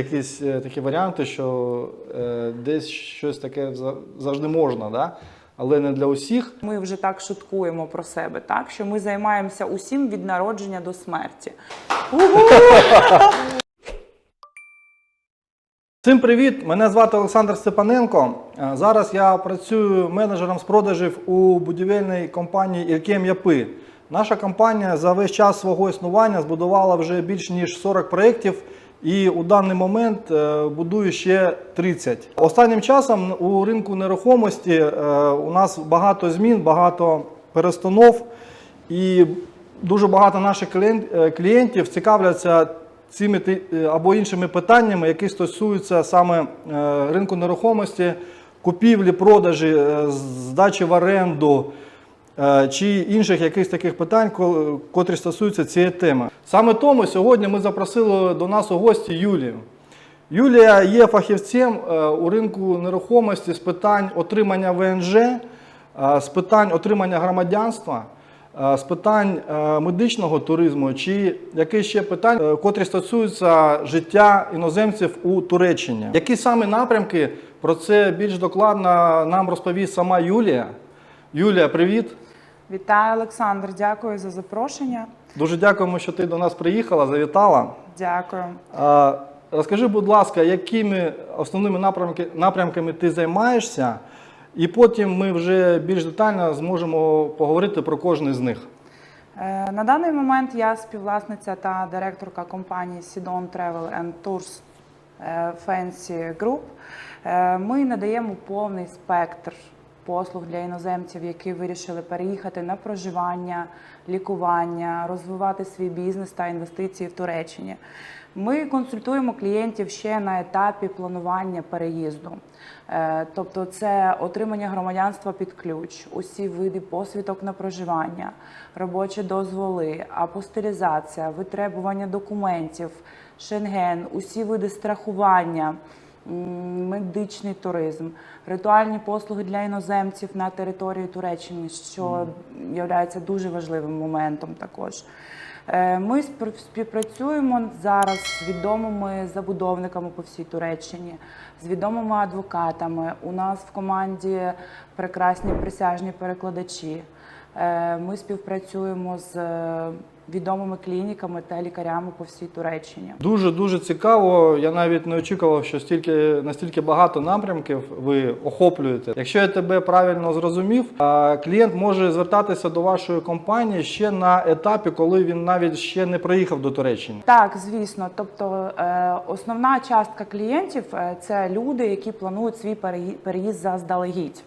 Якісь е, такі варіанти, що е, десь щось таке за- завжди можна, да? але не для усіх. Ми вже так шуткуємо про себе, так що ми займаємося усім від народження до смерті. Всім привіт! Мене звати Олександр Степаненко. Е, Зараз я працюю менеджером з продажів у будівельній компанії Ількем Япи. Наша компанія за весь час свого існування збудувала вже більш ніж 40 проєктів і у даний момент е, будує ще 30. Останнім часом у ринку нерухомості е, у нас багато змін, багато перестанов. І дуже багато наших е, клієнтів цікавляться цими або іншими питаннями, які стосуються саме ринку нерухомості, купівлі, продажі, здачі в оренду чи інших якихось таких питань, ко- котрі стосуються цієї теми. Саме тому сьогодні ми запросили до нас у гості Юлію. Юлія є фахівцем е, у ринку нерухомості з питань отримання ВНЖ, е, з питань отримання громадянства, е, з питань е, медичного туризму чи якісь ще питань, е, котрі стосуються життя іноземців у Туреччині. Які саме напрямки про це більш докладно нам розповість сама Юлія. Юлія, привіт! Вітаю, Олександр! Дякую за запрошення. Дуже дякуємо, що ти до нас приїхала, завітала. Дякую. А, Розкажи, будь ласка, якими основними напрямки, напрямками ти займаєшся, і потім ми вже більш детально зможемо поговорити про кожний з них. Е, На даний момент я співвласниця та директорка компанії Sidon Travel and Tours е, Fancy Group. Е, Ми надаємо повний спектр послуг для іноземців, які вирішили переїхати на проживання, лікування, розвивати свій бізнес та інвестиції в Туреччині. Ми консультуємо клієнтів ще на етапі планування переїзду. Е, Тобто це отримання громадянства під ключ, усі види посвідок на проживання, робочі дозволи, апостилізація, витребування документів, шенген, усі види страхування, медичний туризм, ритуальні послуги для іноземців на території Туреччини, що є дуже важливим моментом також. Е, Ми співпрацюємо зараз з відомими забудовниками по всій Туреччині, з відомими адвокатами. У нас в команді прекрасні присяжні перекладачі. Е, Ми співпрацюємо з відомими клініками та лікарями по всій Туреччині. Дуже дуже цікаво. Я навіть не очікував, що стільки настільки багато напрямків ви охоплюєте. Якщо я тебе правильно зрозумів, клієнт може звертатися до вашої компанії ще на етапі, коли він навіть ще не приїхав до Туреччини. Так, звісно. Тобто е, основна частка клієнтів е, це люди, які планують свій переїзд заздалегідь.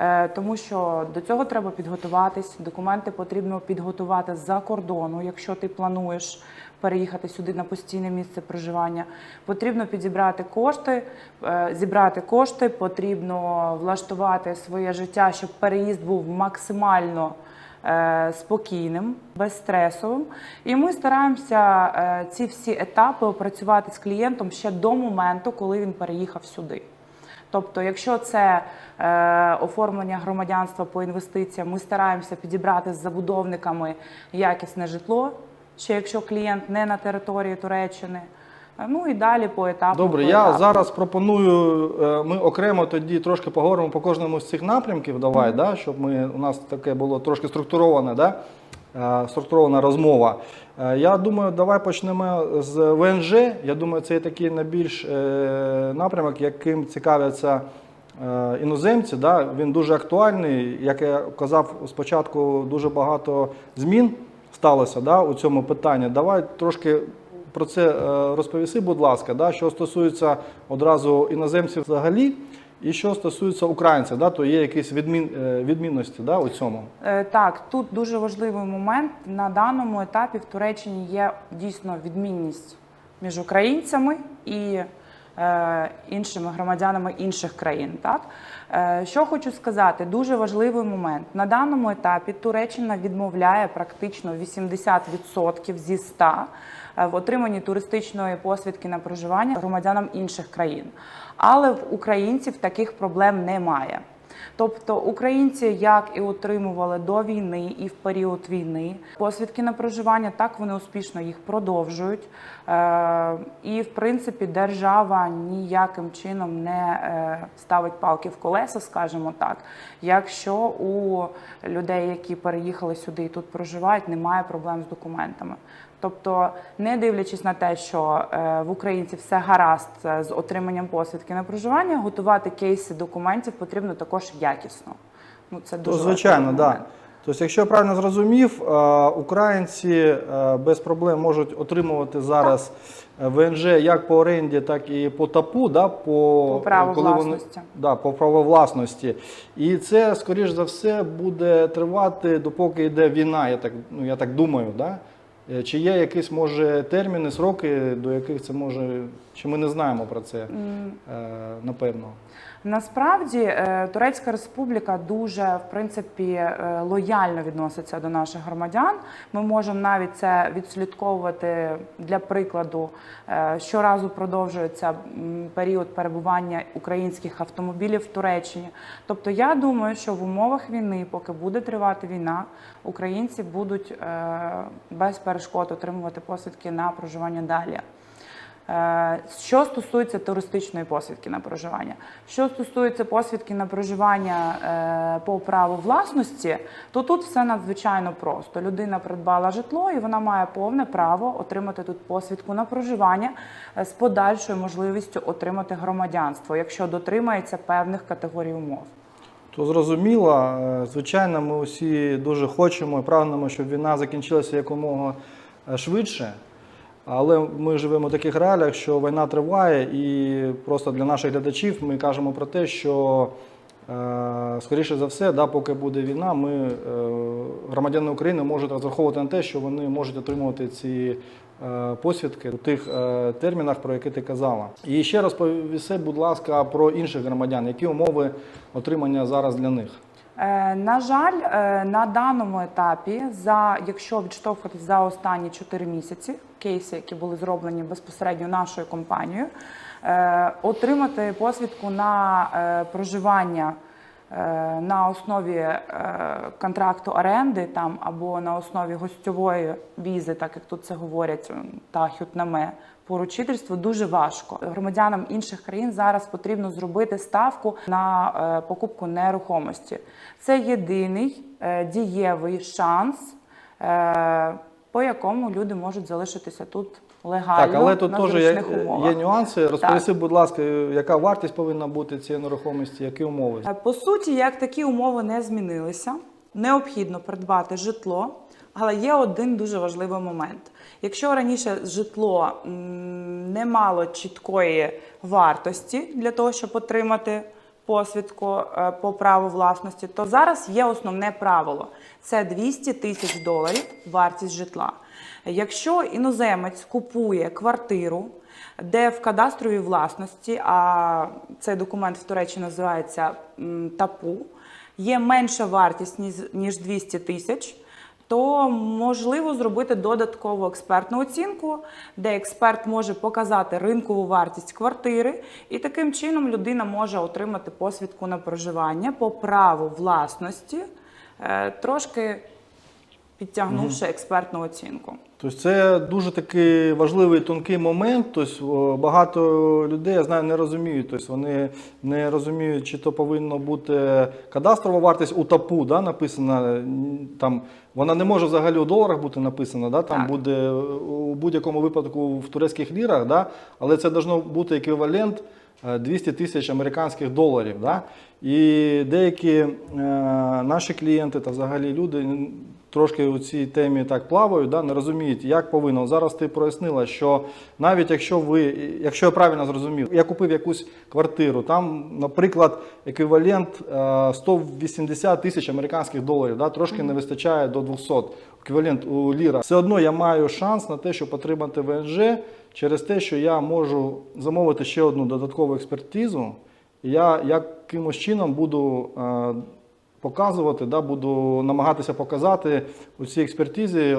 Е, Тому що до цього треба підготуватись. Документи потрібно підготувати з-за кордону, якщо ти плануєш переїхати сюди на постійне місце проживання. Потрібно підібрати кошти, е, зібрати кошти, потрібно влаштувати своє життя, щоб переїзд був максимально е, спокійним, безстресовим. І ми стараємося ці всі етапи опрацювати з клієнтом ще до моменту, коли він переїхав сюди. Тобто, якщо це е, оформлення громадянства по інвестиціям, ми стараємося підібрати з забудовниками якісне житло, ще якщо клієнт не на території Туреччини. Е, Ну і далі по етапу. Добре, по я етапу. зараз пропоную. е, Ми окремо тоді трошки поговоримо по кожному з цих напрямків. Давай, да, щоб ми у нас таке було трошки структуроване, да, структурована розмова. Е, Я думаю, давай почнемо з ВНЖ. Я думаю, це є такий найбільш е, напрямок, яким цікавляться. е, Іноземці, да, він дуже актуальний. Як я казав спочатку, дуже багато змін сталося да, у цьому питанні. Давай трошки про це е, розповіси, будь ласка, да, що стосується одразу іноземців взагалі, і що стосується українців, да, то є якісь відмін, е, відмінності да, у цьому. Е, Так, тут дуже важливий момент. На даному етапі в Туреччині є дійсно відмінність між українцями і е, іншими громадянами інших країн. Так? Е, що хочу сказати, дуже важливий момент. На даному етапі Туреччина відмовляє практично 80% зі 100 е, в отриманні туристичної посвідки на проживання громадянам інших країн. Але в українців таких проблем немає. Тобто українці як і отримували до війни, і в період війни посвідки на проживання, так вони успішно їх продовжують. Е, І в принципі держава ніяким чином не е, ставить палки в колеса, скажімо так. Якщо у людей, які переїхали сюди і тут проживають, немає проблем з документами. Тобто, не дивлячись на те, що е, в українців все гаразд е, з отриманням посвідки на проживання, готувати кейси документів потрібно також якісно. Ну це То, дуже звичайно, так. Да. Тобто, якщо я правильно зрозумів, е, українці без проблем можуть отримувати зараз ВНЖ як по оренді, так і по ТАПу, да, по, По праву коли вони- власності. да, по праву власності. І це, скоріш за все, буде тривати, допоки йде війна, я так, ну, я так думаю. Да? Е, Чи є якісь, може, терміни, сроки, до яких це може. Чи ми не знаємо про це, е, напевно. Насправді е, Турецька Республіка дуже в принципі лояльно відноситься до наших громадян. Ми можемо навіть це відслідковувати для прикладу. Щоразу продовжується період перебування українських автомобілів в Туреччині. Тобто, я думаю, що в умовах війни, поки буде тривати війна, українці будуть без перешкод отримувати посвідки на проживання далі. Е, Що стосується туристичної посвідки на проживання, що стосується посвідки на проживання е, по праву власності, то тут все надзвичайно просто. Людина придбала житло і вона має повне право отримати тут посвідку на проживання е, з подальшою можливістю отримати громадянство, якщо дотримається певних категорій умов. То зрозуміло, Е, звичайно, ми усі дуже хочемо і прагнемо, щоб війна закінчилася якомога е, швидше. Але ми живемо в таких реаліях, що війна триває, і просто для наших глядачів ми кажемо про те, що скоріше за все, да, поки буде війна, ми, е, громадяни України можуть розраховувати на те, що вони можуть отримувати ці е, посвідки у тих е, термінах, про які ти казала. І ще розповіси, будь ласка, про інших громадян, які умови отримання зараз для них. Е, На жаль, е, на даному етапі, за якщо відштовхуватись за останні 4 місяці, кейси, які були зроблені безпосередньо нашою компанією, е, отримати посвідку на проживання на основі е, контракту оренди там або на основі гостьової візи, так як тут це говорять, та хютнаме поручительство дуже важко. Громадянам інших країн зараз потрібно зробити ставку на е, покупку нерухомості. Це єдиний е, дієвий шанс, е, по якому люди можуть залишитися тут легально Так, але тут на теж є, є нюанси. Розповіси, будь ласка, яка вартість повинна бути цієї нерухомості, які умови? Е, По суті, як такі умови не змінилися, необхідно придбати житло. Але є один дуже важливий момент. Якщо раніше житло не мало чіткої вартості для того, щоб отримати посвідку е, по праву власності, то зараз є основне правило: це 200 тисяч доларів вартість житла. Якщо іноземець купує квартиру, де в кадастровій власності, а цей документ в Туреччині називається ТАПУ, є менша вартість ніж- ніж 200 тисяч, то можливо зробити додаткову експертну оцінку, де експерт може показати ринкову вартість квартири, і таким чином людина може отримати посвідку на проживання по праву власності, е, трошки підтягнувши експертну оцінку. Тобто це дуже такий важливий тонкий момент. Тобто багато людей, я знаю, не розуміють. Тобто вони не розуміють, чи то повинна бути кадастрова вартість у ТАПУ, да, написана. Там, вона не може взагалі у доларах бути написана, да, там Так. буде у будь-якому випадку в турецьких лірах, да, але це должно бути еквівалент е, 200 тисяч американських доларів. Да? І деякі е, наші клієнти та взагалі люди трошки у цій темі так плавають, да, не розуміють, як повинно. Зараз ти прояснила, що навіть якщо ви, якщо я правильно зрозумів, я купив якусь квартиру, там, наприклад, еквівалент е, 180 тисяч американських доларів, да, трошки не вистачає до 200 еквівалент у лірах. Все одно я маю шанс на те, щоб отримати ВНЖ через те, що я можу замовити ще одну додаткову експертизу. Я якимось чином буду е, показувати, да, буду намагатися показати у цій експертизі е,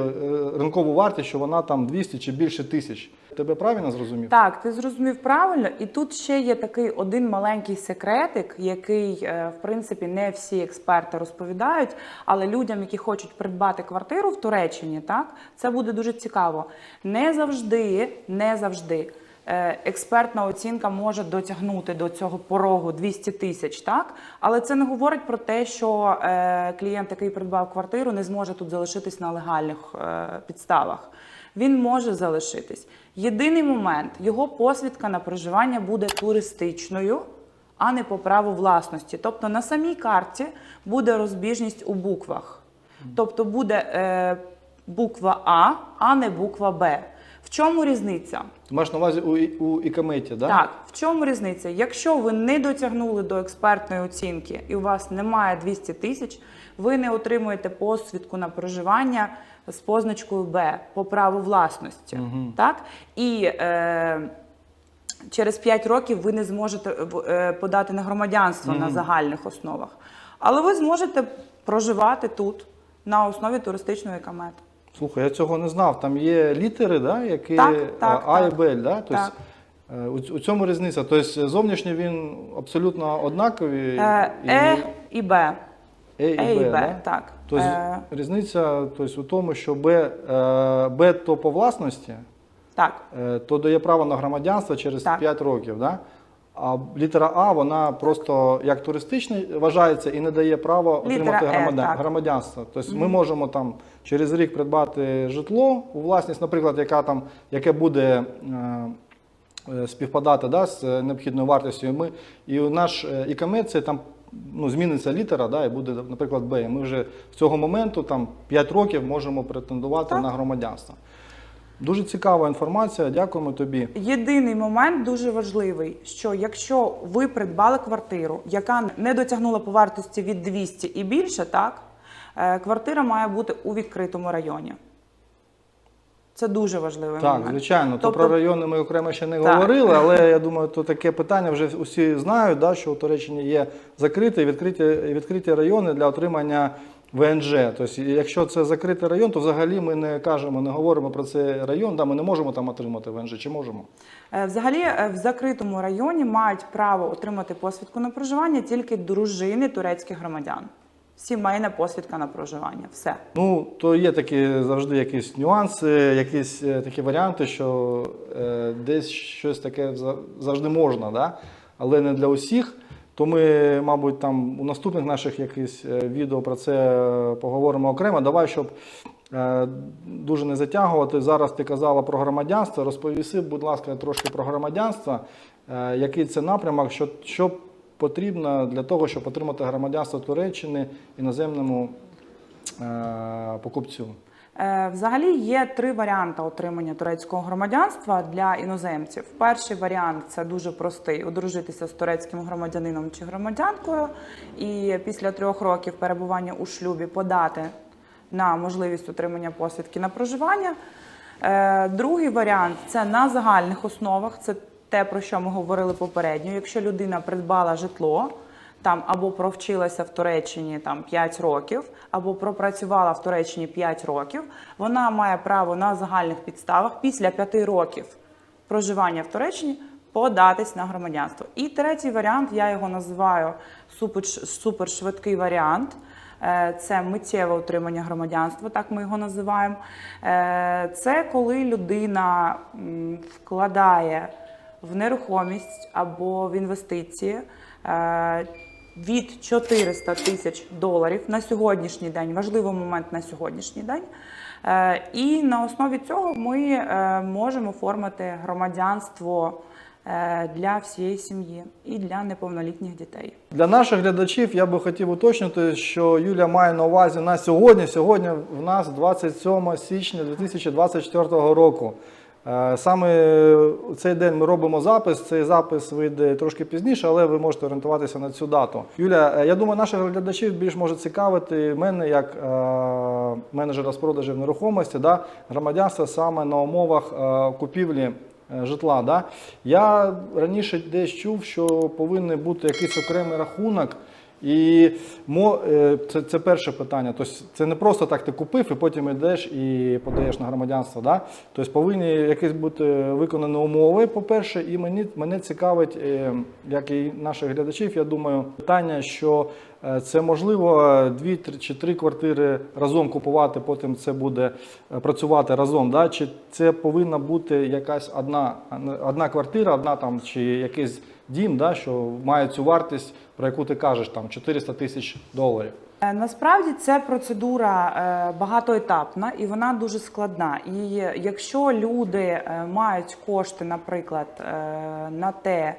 ринкову вартість, що вона там 200 чи більше тисяч. Тебе правильно зрозумів? Так, ти зрозумів правильно, і тут ще є такий один маленький секретик, який, е, в принципі, не всі експерти розповідають, але людям, які хочуть придбати квартиру в Туреччині, так це буде дуже цікаво. Не завжди, не завжди. Е, Експертна оцінка може дотягнути до цього порогу 200 тисяч, так але це не говорить про те, що е, клієнт, який придбав квартиру, не зможе тут залишитись на легальних е, підставах він може залишитись. Єдиний момент його посвідка на проживання буде туристичною, а не по праву власності. Тобто на самій карті буде розбіжність у буквах. Тобто буде е, буква А, а не буква Б. В чому різниця? Ти маєш на увазі у, у ікометі, да? Так, в чому різниця? Якщо ви не дотягнули до експертної оцінки і у вас немає 200 тисяч, ви не отримуєте посвідку на проживання з позначкою Б по праву власності. Так? І е, через 5 років ви не зможете в- е, подати на громадянство на загальних основах. Але ви зможете проживати тут на основі туристичної екомету. Слухай, я цього не знав. Там є літери, да, які Так, е, так, А так. і Б, да? Тобто, Так. е, у, цьому різниця. Тобто зовнішній він абсолютно однаковий. Е, і- Е і Б. Е і Е і Б, Б, да? так. Тобто Е, різниця тобто, у тому, що Б, Б то по власності, так. то дає право на громадянство через Так. 5 років. Да? А літера А вона просто як туристична вважається і не дає права отримати Е, громадян, так. громадянство. Тобто ми можемо там через рік придбати житло у власність, наприклад, яка там, яке буде. е, е, Співпадати да, з е, необхідною вартістю. І Ми, і у наш е, ікомет це там ну, зміниться літера, да, і буде, наприклад, Б. І Ми вже з цього моменту, там 5 років, можемо претендувати Так. на громадянство. Дуже цікава інформація. Дякуємо тобі. Єдиний момент дуже важливий, що якщо ви придбали квартиру, яка не дотягнула по вартості від 200 і більше, так е, квартира має бути у відкритому районі. Це дуже важливий Так, момент. звичайно, то Тобто- про райони ми окремо ще не Так. говорили, але я думаю, то таке питання вже усі знають, да, що у Туреччині є закриті і відкриті, відкриті райони для отримання ВНЖ. Тобто, якщо це закритий район, то взагалі ми не кажемо, не говоримо про цей район, да, ми не можемо там отримати ВНЖ, чи можемо? Е, Взагалі, е, в закритому районі мають право отримати посвідку на проживання тільки дружини турецьких громадян. Сімейна посвідка на проживання. Все. Ну, то є такі завжди якісь нюанси, якісь е, такі варіанти, що е, десь щось таке за- завжди можна, да? але не для усіх. То ми, мабуть, там у наступних наших якихось е, відео про це е, поговоримо окремо. Давай, щоб е, дуже не затягувати. Зараз ти казала про громадянство. Розповіси, будь ласка, трошки про громадянство. Який це напрямок, що, що потрібно для того, щоб отримати громадянство Туреччини іноземному покупцю. Е, Взагалі є три варіанти отримання турецького громадянства для іноземців. Перший варіант це дуже простий: одружитися з турецьким громадянином чи громадянкою, і після трьох років перебування у шлюбі подати на можливість отримання посвідки на проживання. Е, Другий варіант це на загальних основах. Це те, про що ми говорили попередньо. Якщо людина придбала житло, там або провчилася в Туреччині там 5 років, або пропрацювала в Туреччині 5 років, вона має право на загальних підставах після 5 років проживання в Туреччині податись на громадянство. І третій варіант, я його називаю супершвидкий варіант. Е, Це миттєве отримання громадянства, так ми його називаємо. Е, Це коли людина вкладає в нерухомість або в інвестиції е, від 400 тисяч доларів на сьогоднішній день, важливий момент на сьогоднішній день. Е, І на основі цього ми е, можемо оформити громадянство е, для всієї сім'ї і для неповнолітніх дітей. Для наших глядачів я би хотів уточнити, що Юля має на увазі на сьогодні. Сьогодні в нас 27 січня 2024 року. Е, Саме цей день ми робимо запис. Цей запис вийде трошки пізніше, але ви можете орієнтуватися на цю дату. Юля, е, я думаю, наших глядачів більш може цікавити мене як е, менеджера з продажів нерухомості, да, громадянства саме на умовах купівлі житла. Да? Я раніше десь чув, що повинен бути якийсь окремий рахунок, І е, це, це перше питання. Тобто це не просто так ти купив і потім йдеш і подаєш на громадянство. Да? Тобто повинні якісь бути виконані умови, по-перше, і мені, мене цікавить, е, як і наших глядачів, я думаю, питання, що е, це можливо дві три чи три квартири разом купувати, потім це буде працювати разом. Да? Чи це повинна бути якась одна, одна квартира, одна там чи якийсь дім, да, що має цю вартість, про яку ти кажеш, там 400 тисяч доларів. Е, Насправді це процедура е, багатоетапна і вона дуже складна. І якщо люди е, мають кошти, наприклад, на те,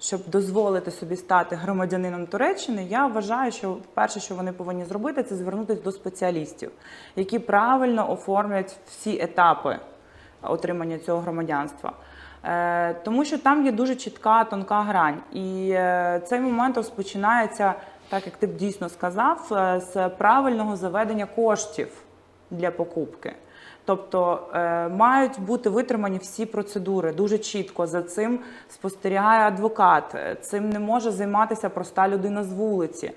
щоб дозволити собі стати громадянином Туреччини, я вважаю, що перше, що вони повинні зробити, це звернутися до спеціалістів, які правильно оформлять всі етапи отримання цього громадянства. Е, Тому що там є дуже чітка тонка грань, і е, цей момент розпочинається, так як ти б дійсно сказав, е, з правильного заведення коштів для покупки. Тобто мають бути витримані всі процедури дуже чітко. За цим спостерігає адвокат. Цим не може займатися проста людина з вулиці.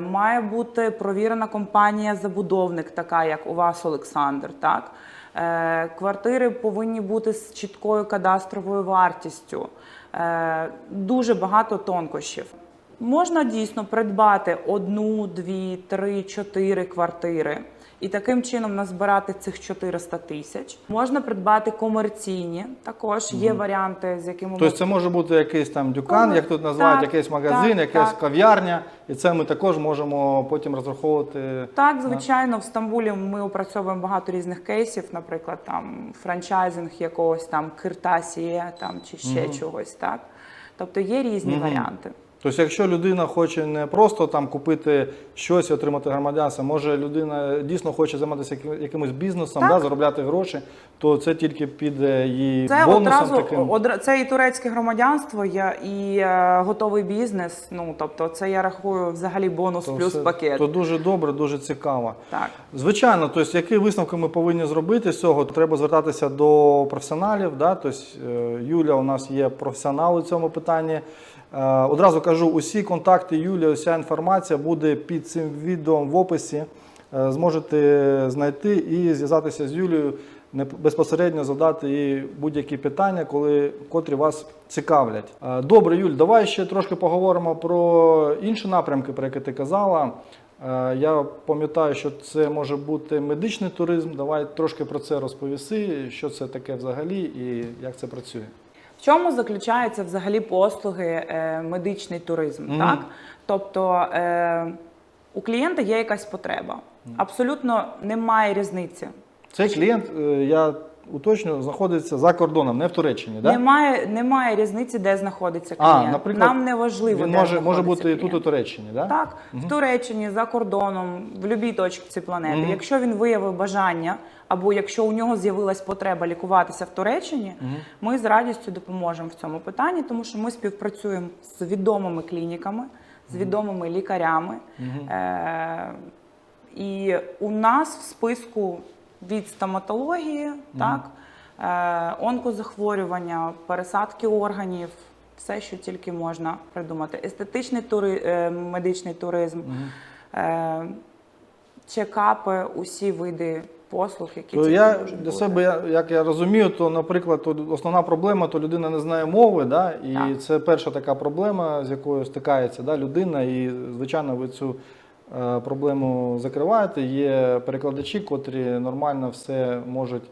Має бути провірена компанія-забудовник, така як у вас, Олександр. Так? Е, Квартири повинні бути з чіткою кадастровою вартістю. Е, Дуже багато тонкощів. Можна дійсно придбати одну, дві, три, чотири квартири і таким чином назбирати цих 400 тисяч. Можна придбати комерційні. Також є варіанти, з якими Тобто це може бути якийсь там дюкан, Комер- як тут називають, так, якийсь магазин, так, якась так. кав'ярня, і це ми також можемо потім розраховувати. Так, звичайно, в Стамбулі ми опрацьовуємо багато різних кейсів, наприклад, там франчайзинг якогось там Киртасія там чи ще чогось, так. Тобто є різні варіанти. Тобто, якщо людина хоче не просто там купити щось і отримати громадянство, може людина дійсно хоче займатися якимось бізнесом, Так. да, заробляти гроші, то це тільки під е, її Це бонусом одразу таким. одра- це і турецьке громадянство, я і е, готовий бізнес. Ну тобто, це я рахую взагалі бонус То плюс все- пакет. То дуже добре, дуже цікаво. Так. Звичайно, тобто, які висновки ми повинні зробити з цього? Треба звертатися до професіоналів. Да? Тобто, е, Юля у нас є професіонал у цьому питанні. Е, Одразу кажу, усі контакти Юлі, уся інформація буде під цим відео в описі. Е, Зможете знайти і зв'язатися з Юлією, безпосередньо задати їй будь-які питання, коли, котрі вас цікавлять. Е, Добре, Юль, давай ще трошки поговоримо про інші напрямки, про які ти казала. Я пам'ятаю, що це може бути медичний туризм. Давай трошки про це розповіси, що це таке взагалі і як це працює. В чому заключаються взагалі послуги е, медичний туризм? Mm. Так? Тобто е, у клієнта є якась потреба. Абсолютно немає різниці. Цей клієнт, е, я уточню, знаходиться за кордоном, не в Туреччині. Да? Немає, немає різниці, де знаходиться А, клієнт. наприклад, Нам не важливо, Він де може, може бути і тут у Туреччині, да? Так, в Туреччині, за кордоном, в будь-якій точці планети. Мгм. Якщо він виявив бажання, або якщо у нього з'явилась потреба лікуватися в Туреччині, ми з радістю допоможемо в цьому питанні, тому що ми співпрацюємо з відомими клініками, з відомими лікарями. Е- і у нас в списку від стоматології, так, е- онкозахворювання, пересадки органів. Все, що тільки можна придумати. Естетичний тури, е, медичний туризм, е, чекапи, усі види послуг, які То тільки я можуть для бути. себе, я- як я розумію, то, наприклад, то основна проблема, то людина не знає мови, да? і Так. це перша така проблема, з якою стикається да, людина, і, звичайно, ви цю проблему закриваєте. Є перекладачі, котрі нормально все можуть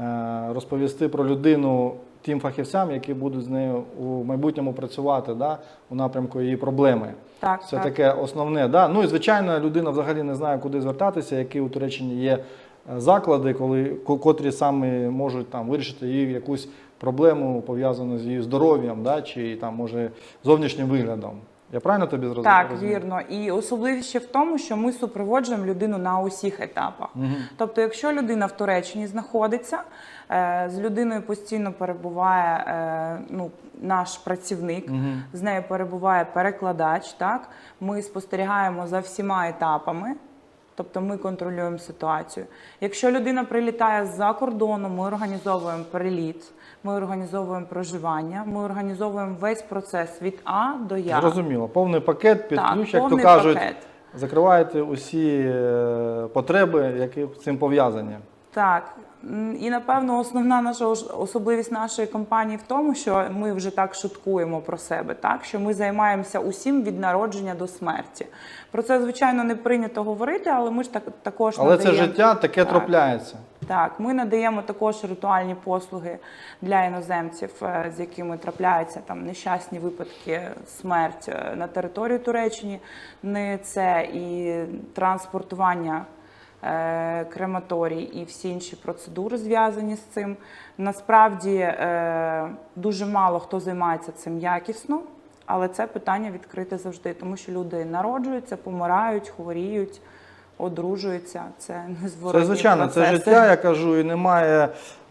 е, розповісти про людину тим фахівцям, які будуть з нею у майбутньому працювати да, у напрямку її проблеми. Так, Це так. таке основне. Да? Ну і звичайно, людина взагалі не знає, куди звертатися, які у Туреччині є е, заклади, коли, котрі саме можуть там, вирішити її якусь проблему пов'язану з її здоров'ям, да? чи там, може, зовнішнім виглядом. Я правильно тобі зрозумів? Так, вірно. І особливість ще в тому, що ми супроводжуємо людину на усіх етапах. Тобто, якщо людина в Туреччині знаходиться, е, з людиною постійно перебуває е, ну, наш працівник, з нею перебуває перекладач. Так? Ми спостерігаємо за всіма етапами. Тобто ми контролюємо ситуацію. Якщо людина прилітає з-за кордону, ми організовуємо приліт, ми організовуємо проживання, ми організовуємо весь процес від А до Я. Зрозуміло. Повний пакет під Так, ключ, як то повний кажуть, пакет. закриваєте усі е, потреби, які з цим пов'язані. Так. І напевно основна наша особливість нашої компанії в тому, що ми вже так шуткуємо про себе, так що ми займаємося усім від народження до смерті. Про це звичайно не прийнято говорити, але ми ж так також Але це життя таке Так. трапляється. Так, ми надаємо також ритуальні послуги для іноземців, е, з якими трапляються там нещасні випадки, смерть е, на території Туреччини. Не це і транспортування крематорій і всі інші процедури зв'язані з цим. Насправді е, дуже мало хто займається цим якісно. Але це питання відкрите завжди, тому що люди народжуються, помирають, хворіють, одружуються. Це незворотні Це звичайно, це життя, я кажу, і немає.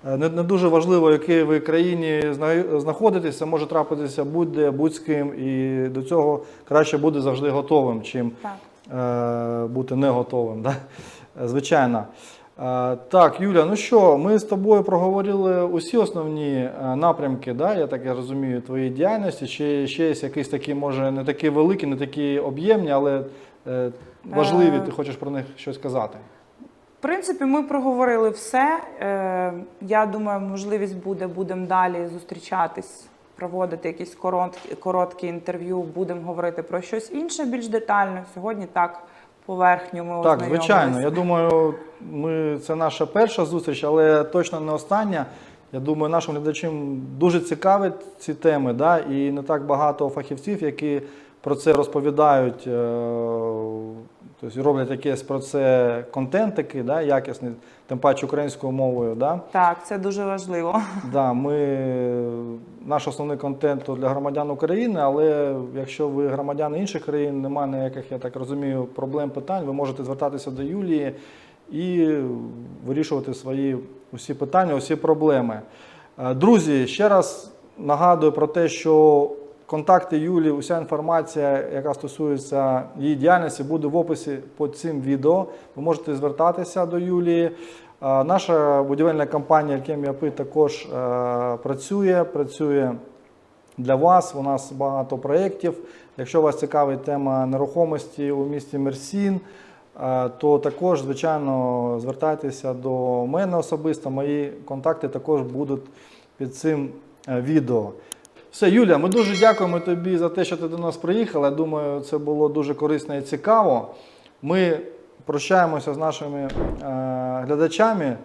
е, Не, не дуже важливо, в якій ви країні зна- знаходитесь, це може трапитися будь-де, будь з ким, і до цього краще бути завжди готовим, чим Так. е, бути не готовим. Да? Звичайно. Е, Так, Юля, ну що, ми з тобою проговорили усі основні е, напрямки, да, я так я розумію, твоєї діяльності. Чи ще є якісь такі, може, не такі великі, не такі об'ємні, але е, важливі, ти хочеш про них щось сказати? В принципі, ми проговорили все. Я думаю, можливість буде, будемо далі зустрічатись, проводити якісь короткі, короткі інтерв'ю, будемо говорити про щось інше більш детально. Сьогодні так поверхню ми Так, ознайомились. звичайно. Я думаю, ми, це наша перша зустріч, але точно не остання. Я думаю, нашим глядачам дуже цікавить ці теми, да? і не так багато фахівців, які про це розповідають, е, тобто роблять якийсь про це контент такий, да? якісний, тим паче українською мовою. Да? Так, це дуже важливо. Да, ми, наш основний контент для громадян України, але якщо ви громадяни інших країн, немає ніяких, я так розумію, проблем, питань, ви можете звертатися до Юлії і вирішувати свої усі питання, усі проблеми. Е, Друзі, ще раз нагадую про те, що контакти Юлії, уся інформація, яка стосується її діяльності, буде в описі під цим відео. Ви можете звертатися до Юлії. Е, Наша будівельна компанія Алькемія Пи також е, працює, працює для вас. У нас багато проєктів. Якщо вас цікавить тема нерухомості у місті Мерсін, е, то також, звичайно, звертайтеся до мене особисто. Мої контакти також будуть під цим відео. Все, Юля, ми дуже дякуємо тобі за те, що ти до нас приїхала. Я думаю, це було дуже корисно і цікаво. Ми прощаємося з нашими е, глядачами.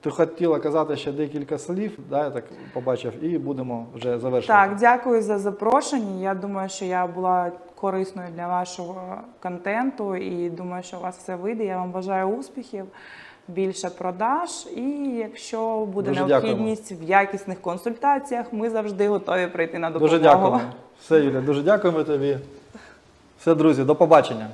Ти хотіла казати ще декілька слів, да, я так побачив, і будемо вже завершувати. Так, дякую за запрошення. Я думаю, що я була корисною для вашого контенту і думаю, що у вас все вийде. Я вам бажаю успіхів, більше продаж. І якщо буде Дуже необхідність в якісних консультаціях, ми завжди готові прийти на допомогу. Дуже дякуємо. Все, Юля, дуже дякуємо тобі. Все, друзі, до побачення.